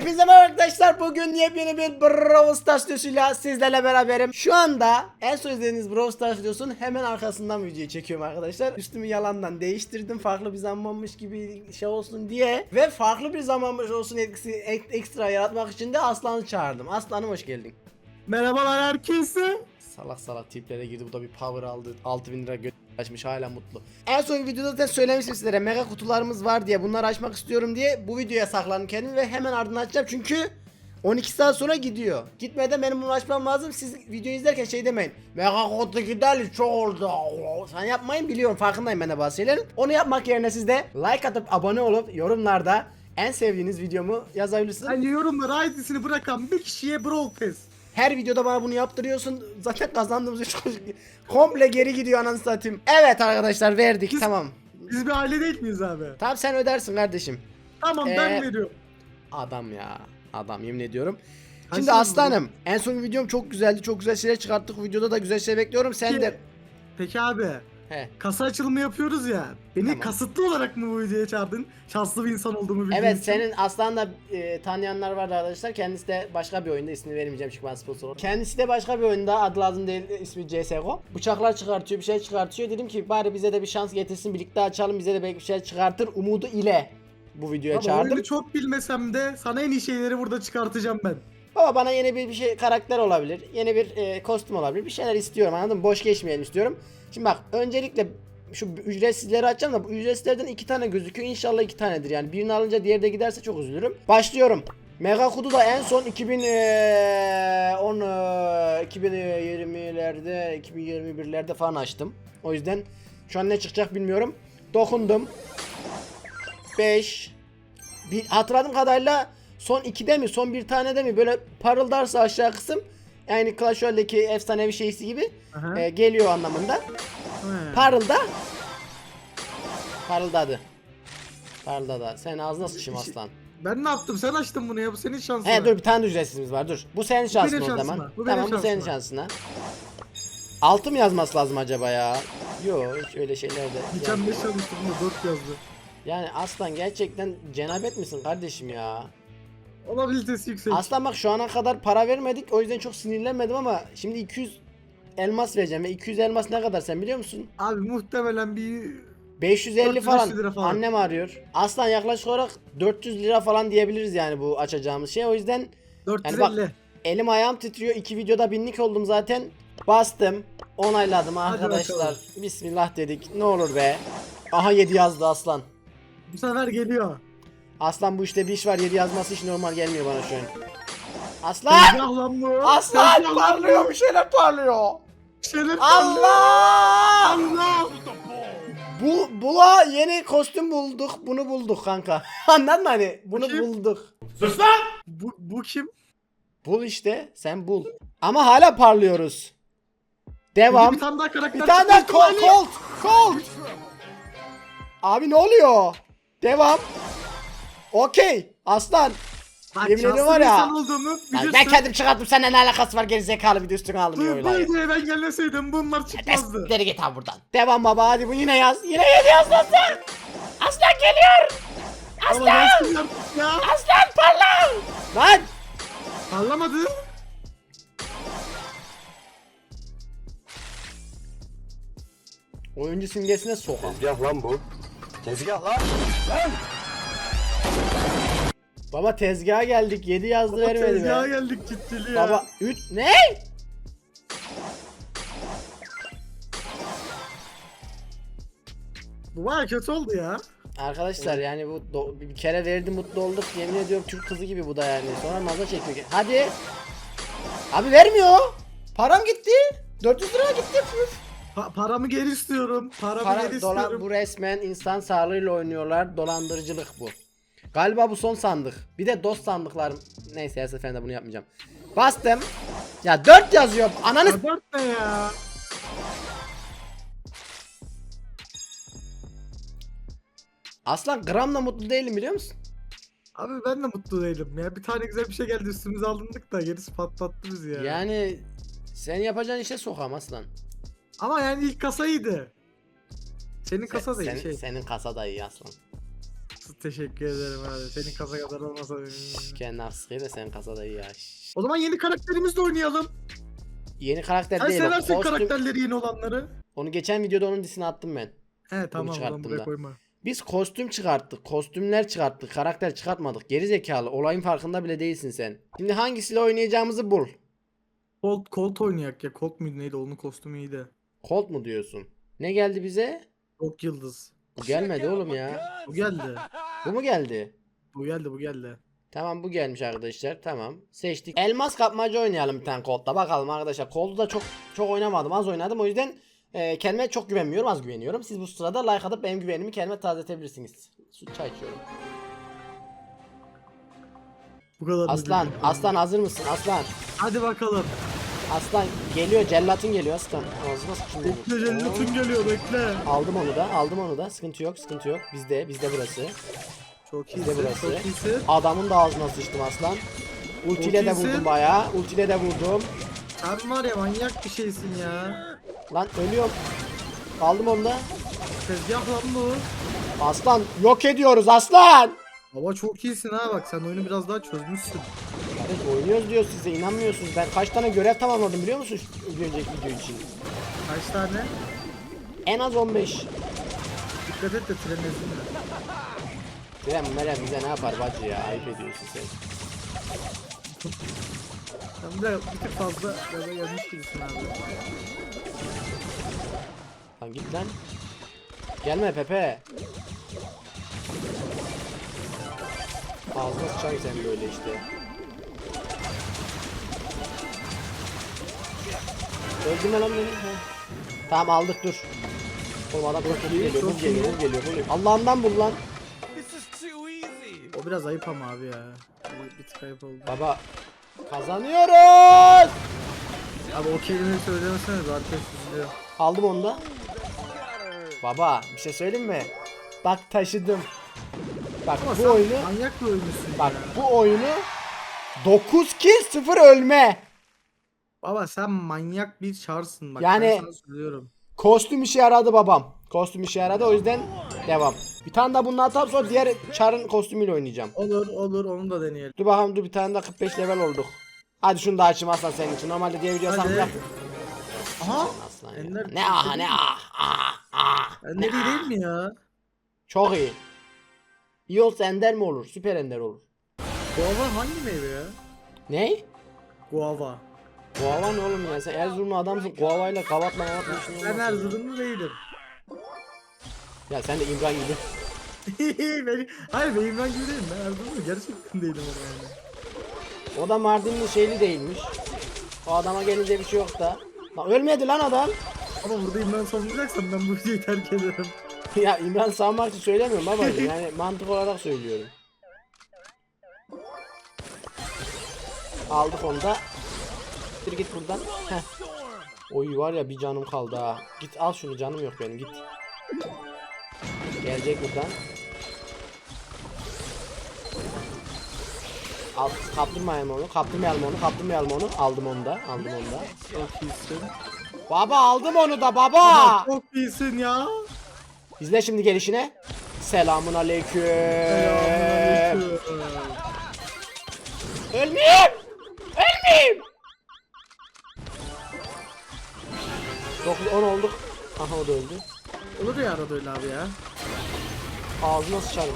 Hepinize merhaba arkadaşlar. Bugün yepyeni bir Brawl Stars videosuyla sizlerle beraberim. Şu anda en son izlediğiniz Brawl Stars videosunun hemen arkasından videoyu çekiyorum arkadaşlar. Üstümü yalandan değiştirdim. Farklı bir zamanmış gibi şey olsun diye. Ve farklı bir zamanmış olsun etkisi ek- ekstra yaratmak için de Aslan'ı çağırdım. Aslan'ım hoş geldin. Merhabalar herkese. Salak salak tiplere girdi. Bu da bir power aldı. 6000 lira gö- açmış hala mutlu. En son videoda da söylemiştim sizlere mega kutularımız var diye bunları açmak istiyorum diye bu videoya saklandım kendimi ve hemen ardından açacağım çünkü 12 saat sonra gidiyor. Gitmeden benim bunu açmam lazım. Siz video izlerken şey demeyin. Mega kutu gideli çok oldu. Sen yapmayın biliyorum farkındayım ben de bazı şeylerin. Onu yapmak yerine siz de like atıp abone olup yorumlarda en sevdiğiniz videomu yazabilirsiniz. Hani yorumlara ID'sini bırakan bir kişiye Brawl Pass. Her videoda bana bunu yaptırıyorsun. Zaten kazandığımız üç komple geri gidiyor ananı satayım. Evet arkadaşlar verdik Biz- tamam. Biz bir aile değil miyiz abi? Tamam sen ödersin kardeşim. Tamam Ee, ben veriyorum. Adam ya. Adam yemin ediyorum. Kaç Şimdi tane aslanım en son videom çok güzeldi. Çok güzel şeyler çıkarttık. Videoda da güzel şey bekliyorum. Sen Peki- de Peki abi. He. Kasa açılımı yapıyoruz ya. Beni Tamam. kasıtlı olarak mı bu videoya çağırdın? Şanslı bir insan olduğumu bildiğin Evet için. senin aslanla e, tanıyanlar vardı arkadaşlar. Kendisi de başka bir oyunda ismini vermeyeceğim çünkü ben sponsor oldum. Kendisi de başka bir oyunda adı lazım değil ismi CSGO. Bıçaklar çıkartıyor bir şey çıkartıyor. Dedim ki bari bize de bir şans getirsin birlikte açalım bize de belki bir şey çıkartır umudu ile bu videoya Ama çağırdım. oyunu çok bilmesem de sana en iyi şeyleri burada çıkartacağım ben. Baba bana yeni bir, bir şey karakter olabilir. Yeni bir e, kostüm olabilir. Bir şeyler istiyorum anladın mı? Boş geçmeyelim istiyorum. Şimdi bak öncelikle şu ücretsizleri açacağım da bu ücretsizlerden iki tane gözüküyor. İnşallah iki tanedir yani. Birini alınca diğeri de giderse çok üzülürüm. Başlıyorum. Mega kutu da en son 2010 2020'lerde 2021'lerde falan açtım. O yüzden şu an ne çıkacak bilmiyorum. Dokundum. 5 bir hatırladığım kadarıyla son 2'de mi son bir tane de mi böyle parıldarsa aşağı kısım yani Clash Royale'deki efsanevi şeysi gibi Aha. e, geliyor anlamında. He. Parılda. Parıldadı. Parıldadı. Sen ağzına sıçayım aslan. Ben ne yaptım? Sen açtın bunu ya. Bu senin şansın. He dur bir tane de ücretsizimiz var dur. Bu senin şansın o zaman. şansıma, bu benim tamam bu senin şansına. Altı mı yazması lazım acaba ya? Yok hiç öyle şeyler de. Geçen Yani, 5 yazmıştım bunu 4 yazdı. yani aslan gerçekten cenabet misin kardeşim ya? Olabilitesi yüksek. Aslan bak şu ana kadar para vermedik o yüzden çok sinirlenmedim ama şimdi 200 elmas vereceğim ve 200 elmas ne kadar sen biliyor musun? Abi muhtemelen bir 550 400 falan. falan. Annem arıyor. Aslan yaklaşık olarak 400 lira falan diyebiliriz yani bu açacağımız şey. O yüzden 450. Yani bak- elim ayağım titriyor. İki videoda binlik oldum zaten. Bastım. Onayladım arkadaşlar. Bismillah dedik. Ne olur be. Aha 7 yazdı aslan. Bu sefer geliyor. Aslan bu işte bir iş var. 7 yazması hiç normal gelmiyor bana şu an. Aslan! Lan. Aslan lan parlıyor bir şeyler parlıyor. parlıyor. Allah! Allah. Bu bula yeni kostüm bulduk. Bunu bulduk kanka. Anladın mı hani? Bunu Kim? bulduk. Bu, bu kim? Bul işte. Sen bul. Ama hala parlıyoruz. Devam. Bir tane daha karakter Bir tane daha çıktı. Colt. Colt, Colt. Abi ne oluyor? Devam. Okey. Aslan. Bak Yemin ediyorum şanslı var bir ya. insan olduğumu Ya bilirsin. ben kendim çıkarttım. Seninle ne alakası var? Geri zekalı bir de üstüne Bu, aldım bu videoya ben gelmeseydim bunlar çıkmazdı. Deri git abi buradan. Devam baba hadi bu yine yaz. Yine yedi yaz aslan. Aslan geliyor. Ama Aslan. gelsin artık ya. Aslan parla. Lan. Parlamadı. Oyuncu simgesine sokam. Tezgah lan bu. Tezgah lan. Baba tezgaha geldik. 7 yazdı vermedi Tezgaha be. geldik ciddili ya. Baba 3 ne? Bu baya kötü oldu ya. Arkadaşlar yani bu do- bir kere verdi mutlu olduk. Yemin ediyorum Türk kızı gibi bu da yani. Sonra naza çekiyor. Hadi. Abi vermiyor. Param gitti. 400 lira gitti. Püf. Pa- paramı geri istiyorum. Paramı Para, geri dolan, istiyorum. bu resmen insan sağlığıyla oynuyorlar. Dolandırıcılık bu. Galiba bu son sandık. Bir de dost sandıklar. Neyse her seferinde bunu yapmayacağım. Bastım. Ya 4 yazıyor. Ananı Ya dört ne ya? Aslan gramla mutlu değilim biliyor musun? Abi ben de mutlu değilim ya. Bir tane güzel bir şey geldi üstümüze alındık da gerisi patlattı bizi ya. Yani sen yapacağın işe sokam aslan. Ama yani ilk kasa iyiydi. Senin kasa da iyi Sen- şey. Senin kasa da iyi aslan. Teşekkür ederim abi. Senin kasa kadar olmasa. Kendi haksızlığı da sen kasada iyi ya. O zaman yeni karakterimizle oynayalım. Yeni karakter Sen değil o. seversin Kostüm. karakterleri yeni olanları. Onu geçen videoda onun disini attım ben. He tamam o çıkarttım buraya da. koyma. Biz kostüm çıkarttık, kostümler çıkarttık, karakter çıkartmadık. Geri zekalı, olayın farkında bile değilsin sen. Şimdi hangisiyle oynayacağımızı bul. Colt, Colt oynayak ya. Colt muydu neydi? Onun kostümü iyiydi. Colt mu diyorsun? Ne geldi bize? Colt Yıldız. Bu gelmedi oğlum ya. Bu geldi. Bu mu geldi? Bu geldi bu geldi. Tamam bu gelmiş arkadaşlar. Tamam. Seçtik. Elmas kapmaca oynayalım bir tane Colt'ta. Bakalım arkadaşlar. Colt'u da çok çok oynamadım. Az oynadım. O yüzden e, kendime çok güvenmiyorum. Az güveniyorum. Siz bu sırada like atıp benim güvenimi kendime tazetebilirsiniz. Su çay içiyorum. Bu kadar Aslan. Aslan hazır mısın? Aslan. Hadi bakalım. Aslan geliyor. Cellatın geliyor aslan. Ağzına sıçayım Bekle cennetin geliyor bekle. Aldım onu da. Aldım onu da. Sıkıntı yok. Sıkıntı yok. Bizde. Bizde burası. Çok İşte iyisin. burası. Çok iyisin. Adamın da ağzına sıçtım aslan. Ultiyle de vurdum bayağı. Ultiyle de vurdum. Sen var ya manyak bir şeysin ya. Lan ölüyorum. Aldım onu da. Tezgah lan bu. Aslan yok ediyoruz aslan. Baba çok iyisin ha bak sen oyunu biraz daha çözmüşsün. Kardeş oynuyoruz diyor size inanmıyorsunuz. Ben kaç tane görev tamamladım biliyor musun önceki video için? Kaç tane? En az 15. Dikkat et de tren ezilme. Krem merem bize ne yapar bacı ya ayıp ediyorsun sen. Sen de bir tık fazla gaza gelmiş gibisin abi. Lan git lan. Gelme Pepe. Ağzına sıçan sen böyle işte. Öldürme lan beni. Ha. Tamam aldık dur. Oğlum adam bul iyi, geliyor, çok geliyor, geliyor, geliyor. Allah'ından bul lan. O biraz ayıp ama abi ya. Bir, tık ayıp oldu. Baba kazanıyoruz. Abi o kelimeyi söylemesene de arkadaş üzülüyor. Aldım onu da. Baba bir şey söyleyeyim mi? Bak taşıdım. Bak Ama bu sen oyunu manyak bir oyuncusun bak ya. bu oyunu 9 kill 0 ölme. Baba sen manyak bir çarsın bak Yani- ben sana söylüyorum. Kostüm işe yaradı babam. Kostüm işe yaradı o yüzden devam. Bir tane daha bunu atalım sonra diğer çarın kostümüyle oynayacağım. Olur olur onu da deneyelim. Dur bakalım dur bir tane daha 45 level olduk. Hadi şunu da açayım aslan senin için. Normalde diğer video Hadi. sandım. Aha. Aslan ya. Ender- Ne ah ne ah ah ah. Ben ne değil mi ya? Çok iyi. İyi olsa ender mi olur? Süper ender olur. Guava hangi meyve ya? Ne? Guava. Guava ne oğlum ya? Sen Erzurumlu adamsın. Guavayla kavatla mavatla işin Ben olmaz. Erzurumlu değilim. Ya sen de İmran gibi. ben, hayır ben İmran gibi değilim. Ben Erzurumlu gerçekten değilim ama yani. O da Mardinli şeyli değilmiş. O adama gelince bir şey yok da. Lan ölmedi lan adam. Ama burada İmran savunacaksam ben bu videoyu terk ederim. ya İmran savunmak için söylemiyorum babacığım. Yani mantık olarak söylüyorum. Aldık onu da. Bir git buradan. Heh. Oy var ya bir canım kaldı ha. Git al şunu canım yok benim git. Gelecek buradan. Al, kaptırmayalım onu, kaptırmayalım onu, kaptırmayalım onu. Aldım onu da, aldım onu da. Çok iyisin. Baba aldım onu da baba. Çok iyisin ya. İzle şimdi gelişine. Selamun aleyküm. Selamünaleyküm. Ölmeyeyim. Ölmeyeyim. 9 10 olduk. Aha o da öldü. Olur ya arada öyle abi ya. Ağzına sıçarım.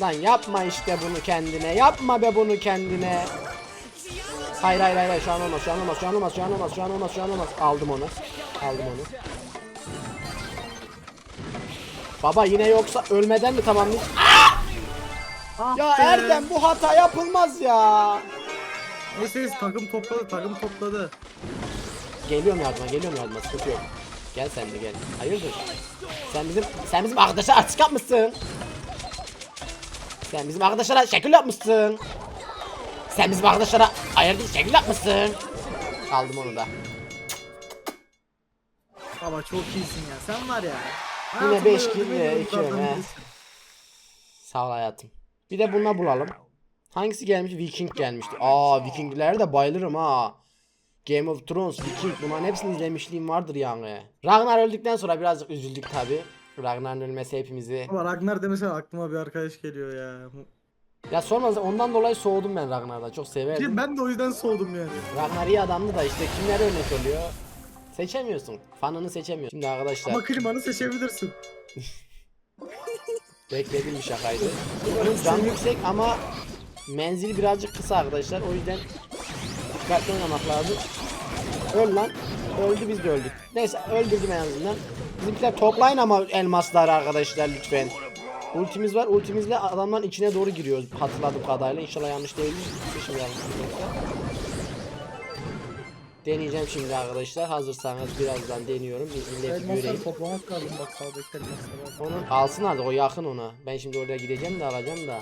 Lan yapma işte bunu kendine. Yapma be bunu kendine. Hayır hayır hayır şu an olmaz şu an olmaz şu an olmaz şu an olmaz şu an olmaz şu an olmaz. Aldım onu. Aldım onu. Baba yine yoksa ölmeden mi tamamlayayım? Ah Ya be. Erdem bu hata yapılmaz ya. Neyse, takım topladı takım topladı. Geliyorum yardıma, geliyorum yardıma. Sıkıntı yok. Gel sen de gel. Hayırdır? Sen bizim sen bizim arkadaşa artık yapmışsın. Sen bizim arkadaşlara şekil yapmışsın. Sen bizim arkadaşlara ayırdık şekil yapmışsın. Aldım onu da. Baba çok iyisin ya sen var ya. Yine hayatımda beş gördüğüm kill en ve iyi iki oyunculardan öne. birisin. Sağ ol hayatım. Bir de bununla bulalım. Hangisi gelmiş? Viking gelmişti. Aa Vikinglere de bayılırım ha. Game of Thrones, Viking bunların hepsini izlemişliğim vardır yani. Ragnar öldükten sonra birazcık üzüldük tabi. Ragnar'ın ölmesi hepimizi. Ama Ragnar demesen aklıma bir arkadaş geliyor ya. Ya sorma ondan dolayı soğudum ben Ragnar'dan. Çok severdim. Ben de o yüzden soğudum yani. Ragnar iyi adamdı da işte kimler örnek oluyor? Seçemiyorsun. Fanını seçemiyorsun. Şimdi arkadaşlar Ama klimanı seçebilirsin. beklediğim bir şakaydı. Can yüksek ama menzili birazcık kısa arkadaşlar. O yüzden dikkatli oynamak lazım. Öl lan. Öldü biz de öldük. Neyse öldürdüm en azından. Bizimkiler toplayın ama elmasları arkadaşlar lütfen. Ultimiz var. Ultimizle adamların içine doğru giriyoruz hatırladığım kadarıyla. İnşallah yanlış değildir. Şimdi yanlış. Deneyeceğim şimdi arkadaşlar. Hazırsanız birazdan deniyorum. Bir milleti göreyim. Elmasları toplamak lazım bak sağdaki elmasları. Onu alsın hadi o yakın ona. Ben şimdi oraya gideceğim de alacağım da.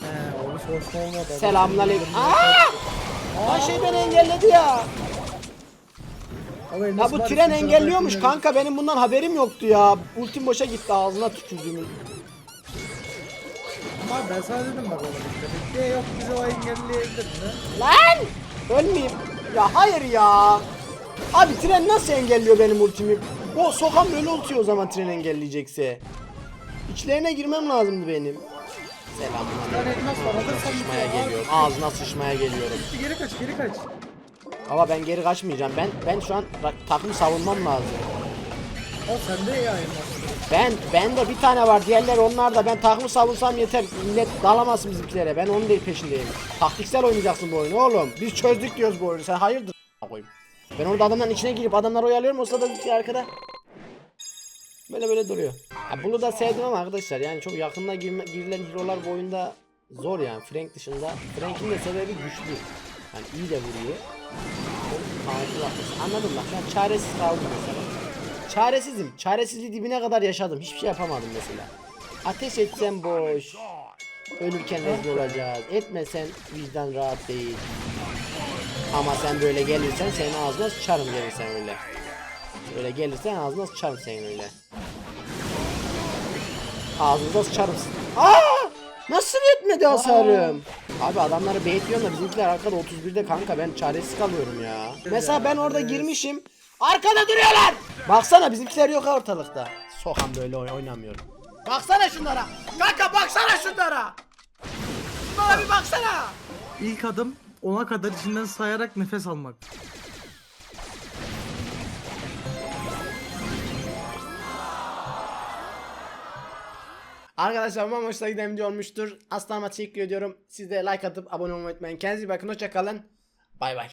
He hoş olmadı. Selamünaleyküm. Aa! Lan şey beni engelledi ya. Ya bu tren engelliyormuş kanka benim bundan haberim yoktu ya. Ultim boşa gitti ağzına tükürdüğümün. Ama ben sana dedim bak oğlum. Demek ki yok bizi o engelleyebilir mi? Lan! Ölmeyeyim. Ya hayır ya. Abi tren nasıl engelliyor benim ultimi? O sokam böyle ultiyor o zaman tren engelleyecekse. İçlerine girmem lazımdı benim. Selamünaleyküm. Sıçmaya bir- geliyorum. Ağzına sıçmaya geliyorum. Geri kaç geri kaç. Ama ben geri kaçmayacağım. Ben ben şu an takım savunmam lazım. O sende ya. Ben ben de bir tane var. Diğerleri onlar da. Ben takımı savunsam yeter. Millet dalamasın bizimkilere. Ben onun değil peşindeyim. Taktiksel oynayacaksın bu oyunu oğlum. Biz çözdük diyoruz bu oyunu. Sen hayırdır? koyayım. Ben orada adamların içine girip adamları oyalıyorum. O sırada bizimki arkada. Böyle böyle duruyor. Ya bunu da sevdim ama arkadaşlar yani çok yakında girme, girilen hero'lar bu oyunda zor yani Frank dışında. Frank'in de sebebi güçlü. Yani iyi de vuruyor. Anladım bak ben çaresiz kaldım mesela. Çaresizim. Çaresizliği dibine kadar yaşadım. Hiçbir şey yapamadım mesela. Ateş etsen boş. Ölürken rezil olacağız. Etmesen vicdan rahat değil. Ama sen böyle gelirsen senin ağzına sıçarım gelirsen öyle. Öyle gelirsen ağzına sıçarım senin öyle. Ağzınıza sıçarım. Aa! Nasıl yetmedi hasarım? Abi adamları baitliyorum da bizimkiler arkada 31'de kanka ben çaresiz kalıyorum ya. Mesela ben orada girmişim. Arkada duruyorlar. Baksana bizimkiler yok ortalıkta. Sokan böyle oy- oynamıyorum. Baksana şunlara. Kanka baksana şunlara. Bana bir baksana. İlk adım ona kadar içinden sayarak nefes almak. Arkadaşlar umarım hoşuna giden video olmuştur. Aslanıma teşekkür ediyorum. Siz de like atıp abone olmayı unutmayın. Kendinize iyi bakın. Hoşçakalın. Bay bay.